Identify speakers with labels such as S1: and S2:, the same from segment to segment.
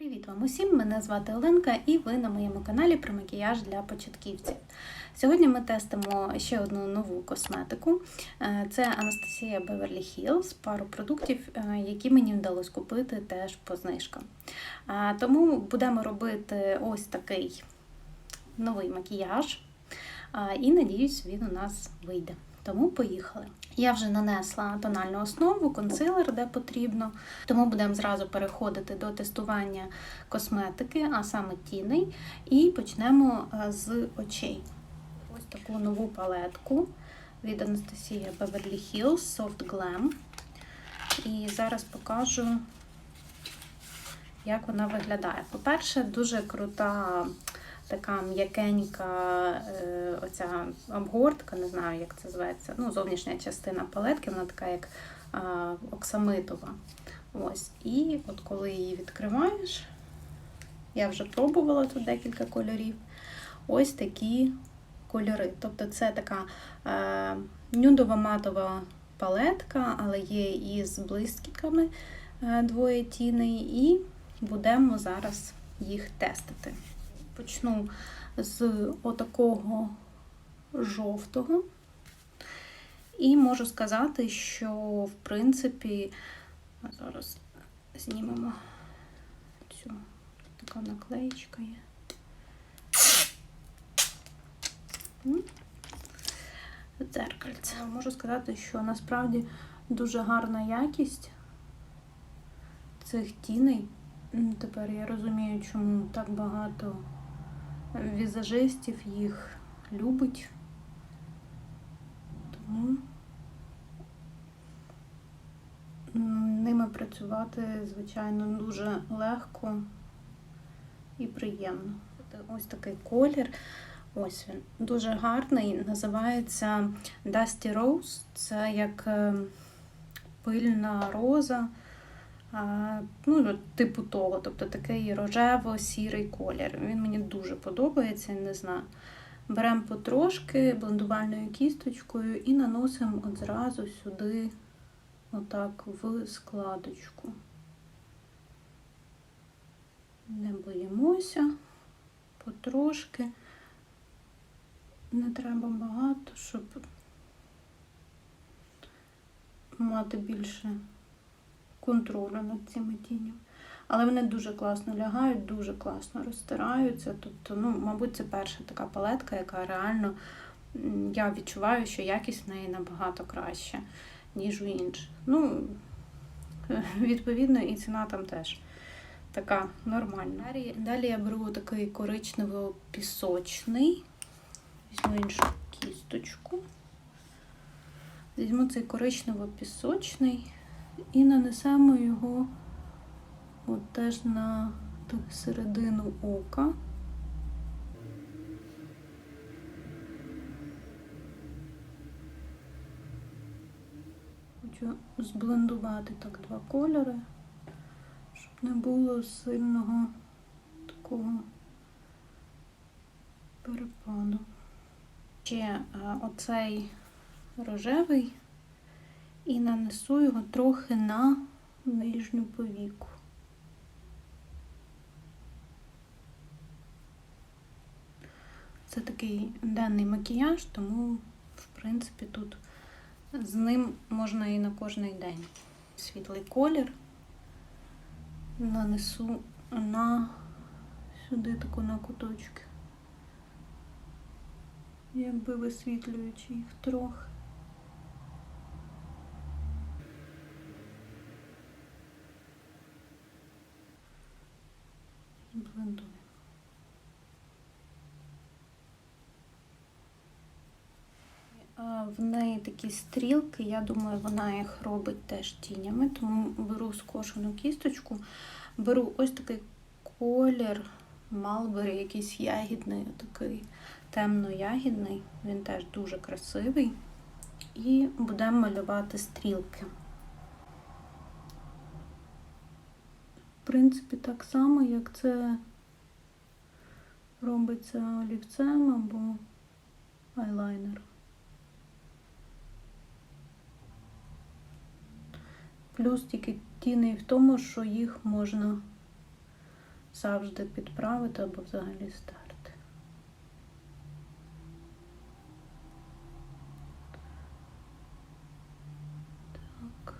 S1: Привіт вам усім! Мене звати Оленка і ви на моєму каналі про макіяж для початківців. Сьогодні ми тестимо ще одну нову косметику. Е, Це Анастасія Beverly Hills, пару продуктів, е, які мені вдалося купити теж по знижкам. Е, Тому будемо робити ось такий новий макіяж. І надіюсь, він у нас вийде. Тому поїхали. Я вже нанесла тональну основу, консилер, де потрібно. Тому будемо зразу переходити до тестування косметики, а саме тіней. І почнемо е, з очей. Ось таку нову палетку від Анастасії Beverly Hills Soft Glam. І зараз покажу, як вона виглядає. По-перше, дуже крута така м'якенька е, оця обгортка, не знаю, як це зветься. Ну, зовнішня частина палетки, вона така як оксамитова. Ось. І от коли її відкриваєш, я вже пробувала тут декілька кольорів. Ось такі кольори. Тобто це така е, нюдова матова палетка, але є і з блискітками е, двоє тіней, і будемо зараз їх тестити. Почну з отакого жовтого. І можу сказати, що, в принципі, зараз знімемо цю така наклеєчка є. Дзеркальце. Можу сказати, що насправді дуже гарна якість цих тіней. Тепер я розумію, чому так багато візажистів їх любить. Тому ними працювати, звичайно, дуже легко і приємно. Ось такий колір. Ось він. Дуже гарний. Називається Dusty Rose. Це як пильна роза. Ну, типу того, тобто такий рожево-сірий колір. Він мені дуже подобається, не знаю. Беремо потрошки блендувальною кісточкою і наносимо одразу сюди, отак, в складочку. Не боїмося, потрошки. Не треба багато, щоб мати більше контролю над цими тінями. Але вони дуже класно лягають, дуже класно розтираються. Тобто, ну, мабуть, це перша така палетка, яка реально я відчуваю, що якість в неї набагато краща, ніж у інших. Ну, відповідно, і ціна там теж така нормальна. Далі, далі я беру такий коричнево-пісочний. Візьму іншу кісточку. Візьму цей коричнево-пісочний і нанесемо його от теж на середину ока. Хочу зблендувати так два кольори, щоб не було сильного такого перепаду. Ще оцей рожевий і нанесу його трохи на нижню повіку. Це такий денний макіяж, тому, в принципі, тут з ним можна і на кожний день. Світлий колір нанесу на сюди таку на куточки, якби висвітлюючи їх трохи. Блендую. В неї такі стрілки, я думаю, вона їх робить теж тінями, тому беру скошену кісточку, беру ось такий колір Малбері, якийсь ягідний, такий темно-ягідний, він теж дуже красивий. І будемо малювати стрілки. В принципі, так само, як це робиться олівцем або айлайнером. Плюс тільки тіни в тому, що їх можна завжди підправити або взагалі стерти. Так.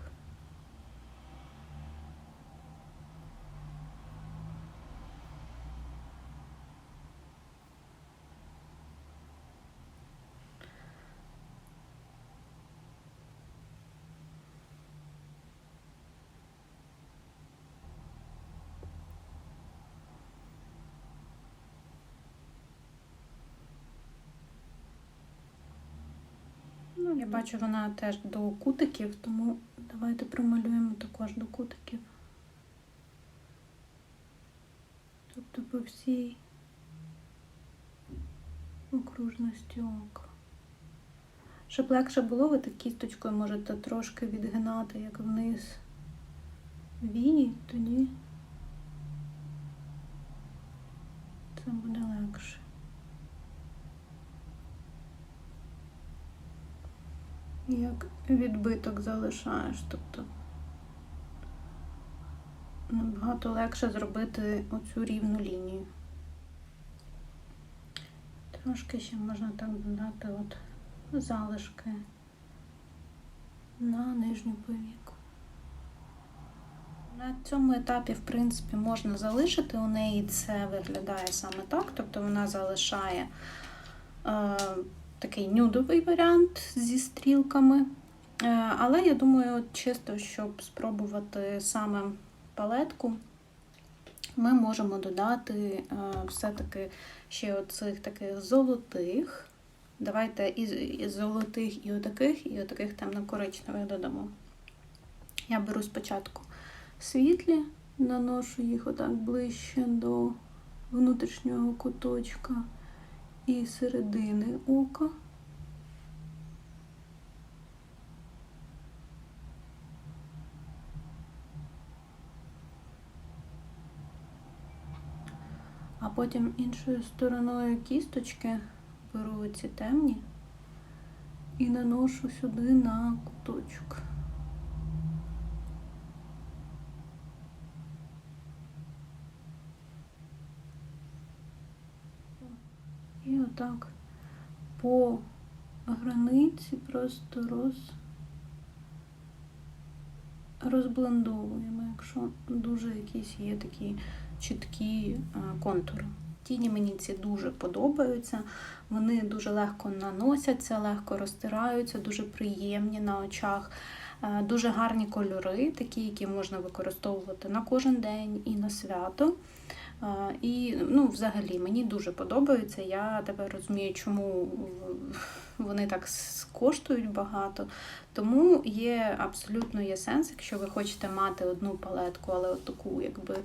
S1: Ну, я бачу, вона теж до кутиків, тому давайте промалюємо також до кутиків. Тобто по всій окружності ока. Щоб легше було, ви так кісточкою можете трошки відгинати, як вниз вії, тоді це буде легше. Як відбиток залишаєш. Тобто набагато легше зробити оцю рівну лінію. Трошки ще можна так додати от залишки на нижню повіку. На цьому етапі, в принципі, можна залишити. У неї це виглядає саме так, тобто вона залишає. Такий нюдовий варіант зі стрілками. Е, але я думаю, чисто, щоб спробувати саме палетку, ми можемо додати е, все-таки ще оцих таких золотих. Давайте із золотих і отаких, і отаких темно-коричневих додамо. Я беру спочатку світлі, наношу їх отак ближче до внутрішнього куточка і середини ока. А потім іншою стороною кісточки беру ці темні і наношу сюди на куточок. І отак по границі просто роз... розблендовуємо, якщо дуже якісь є такі чіткі контури. Тіні мені ці дуже подобаються, вони дуже легко наносяться, легко розтираються, дуже приємні на очах. Дуже гарні кольори, такі, які можна використовувати на кожен день і на свято. І ну, взагалі мені дуже подобається. Я тепер розумію, чому вони так коштують багато. Тому є абсолютно є сенс, якщо ви хочете мати одну палетку, але от таку, якби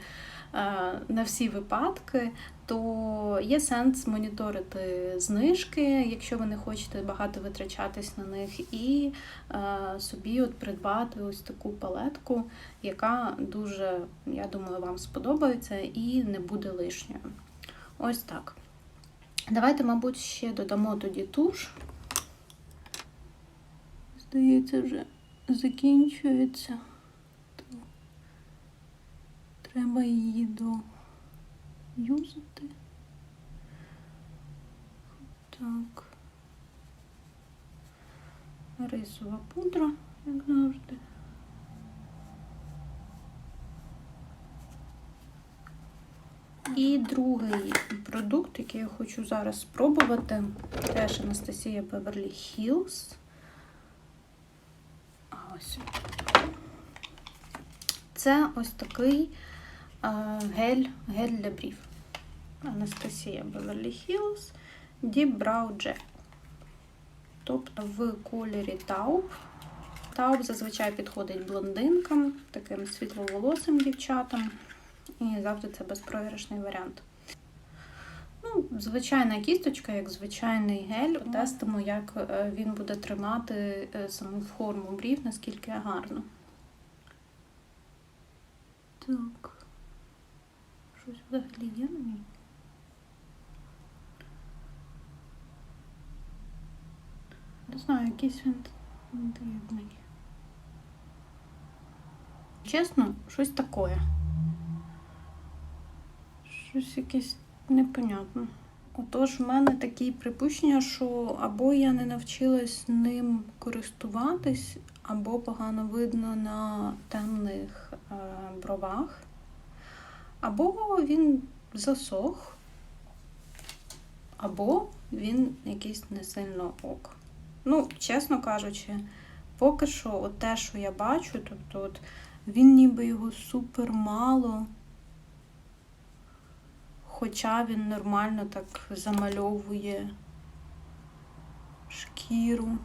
S1: на всі випадки, то є сенс моніторити знижки, якщо ви не хочете багато витрачатись на них, і собі от придбати ось таку палетку, яка дуже, я думаю, вам сподобається і не буде лишньою. Ось так. Давайте, мабуть, ще додамо тоді туш. Здається, вже закінчується. Треба її доюзати. Так. Рисова пудра, як завжди. І другий продукт, який я хочу зараз спробувати, теж Анастасія Beverly Hills. Ось. Це ось такий гель гель для брів. Анастасія Beverly Hills Deep Brow Gel. Тобто в кольорі Тауп. Тауп зазвичай підходить блондинкам, таким світловолосим дівчатам. І завжди це безпрограшний варіант. Ну, Звичайна кісточка, як звичайний гель. Тестимо, як е, він буде тримати е, саму форму брів, наскільки гарно. Так. Щось взагалі є на ній? Не знаю, якийсь він дивний. Чесно, щось таке. Щось якесь непонятно. Отож, в мене такі припущення, що або я не навчилась ним користуватись, або погано видно на темних е, бровах, або він засох, або він якийсь не сильно ок. Ну, чесно кажучи, поки що, от те, що я бачу, тобто от він ніби його супер мало. Хоча він нормально так замальовує шкіру.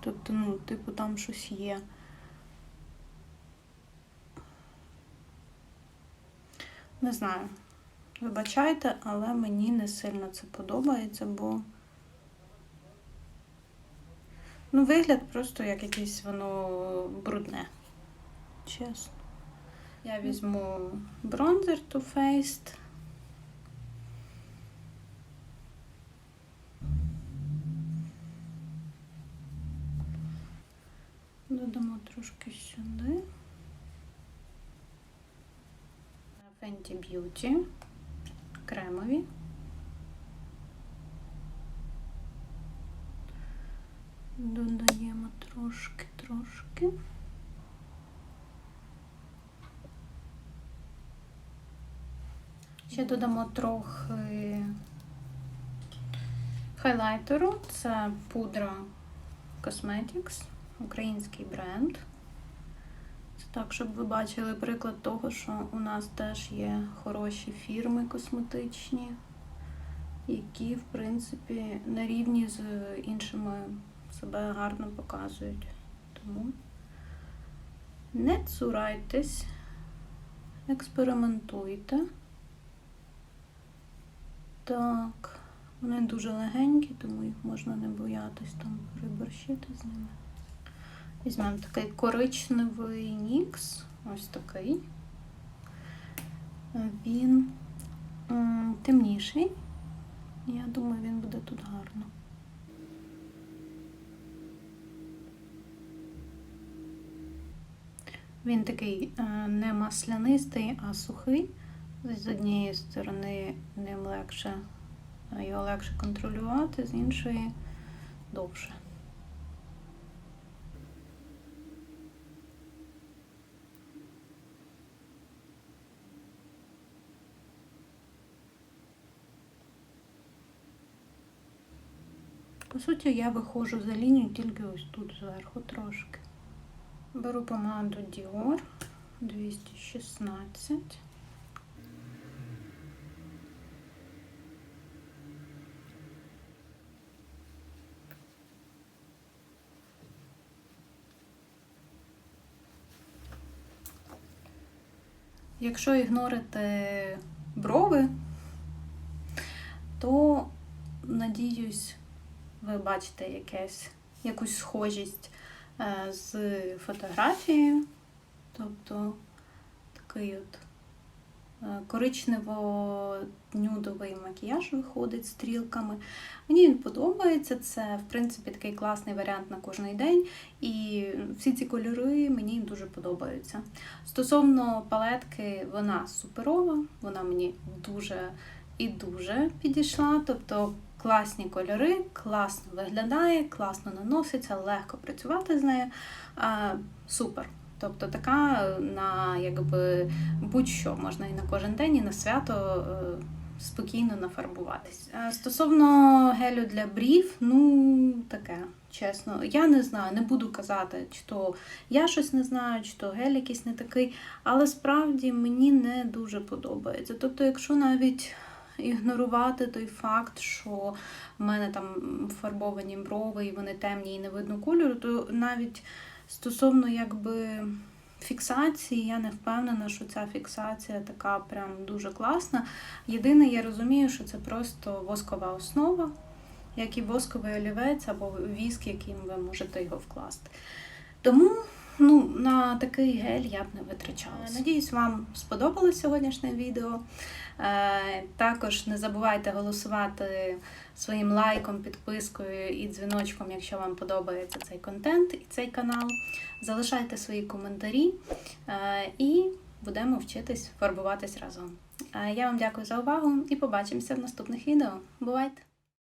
S1: Тобто, ну, типу, там щось є. Не знаю. Вибачайте, але мені не сильно це подобається, бо. Ну, вигляд просто як якесь воно брудне. Чесно. Я візьму бронзер Too Faced. Додамо трошки сюди. Fenty Beauty. Кремові. Додаємо трошки, трошки. Ще додамо трохи хайлайтеру. Це пудра Cosmetics, український бренд. Це так, щоб ви бачили приклад того, що у нас теж є хороші фірми косметичні, які, в принципі, на рівні з іншими себе гарно показують. Тому не цурайтесь, експериментуйте. Так, вони дуже легенькі, тому їх можна не боятись там приборщити з ними. Візьмемо такий коричневий нікс, ось такий. Він темніший. Я думаю, він буде тут гарно. Він такий е, не маслянистий, а сухий. З однієї сторони ним легше його легше контролювати, з іншої довше. По суті, я виходжу за лінію тільки ось тут зверху трошки. Беру помаду Dior 216. Якщо ігнорити брови, то, надіюсь, ви бачите якесь, якусь схожість з фотографією. Тобто такий от е, коричнево-нюдовий макіяж виходить стрілками. Мені він подобається, це, в принципі, такий класний варіант на кожний день. І всі ці кольори мені дуже подобаються. Стосовно палетки, вона суперова, вона мені дуже і дуже підійшла. Тобто класні кольори, класно виглядає, класно наноситься, легко працювати з нею. А, Супер. Тобто така на якби будь-що можна і на кожен день, і на свято е, спокійно нафарбуватись. Е, Стосовно гелю для брів, ну таке, чесно, я не знаю, не буду казати, чи то я щось не знаю, чи то гель якийсь не такий, але справді мені не дуже подобається. Тобто, якщо навіть ігнорувати той факт, що в мене там фарбовані брови і вони темні і не видно кольору, то навіть стосовно якби фіксації, я не впевнена, що ця фіксація така прям дуже класна. Єдине, я розумію, що це просто воскова основа, як і восковий олівець або віск, яким ви можете його вкласти. Тому ну, на такий гель я б не витрачалася. Надіюсь, вам сподобалось сьогоднішнє відео. Е, Також не забувайте голосувати своїм лайком, підпискою і дзвіночком, якщо вам подобається цей контент і цей канал. Залишайте свої коментарі е, і будемо вчитись фарбуватись разом. Е, Я вам дякую за увагу і побачимося в наступних відео. Бувайте!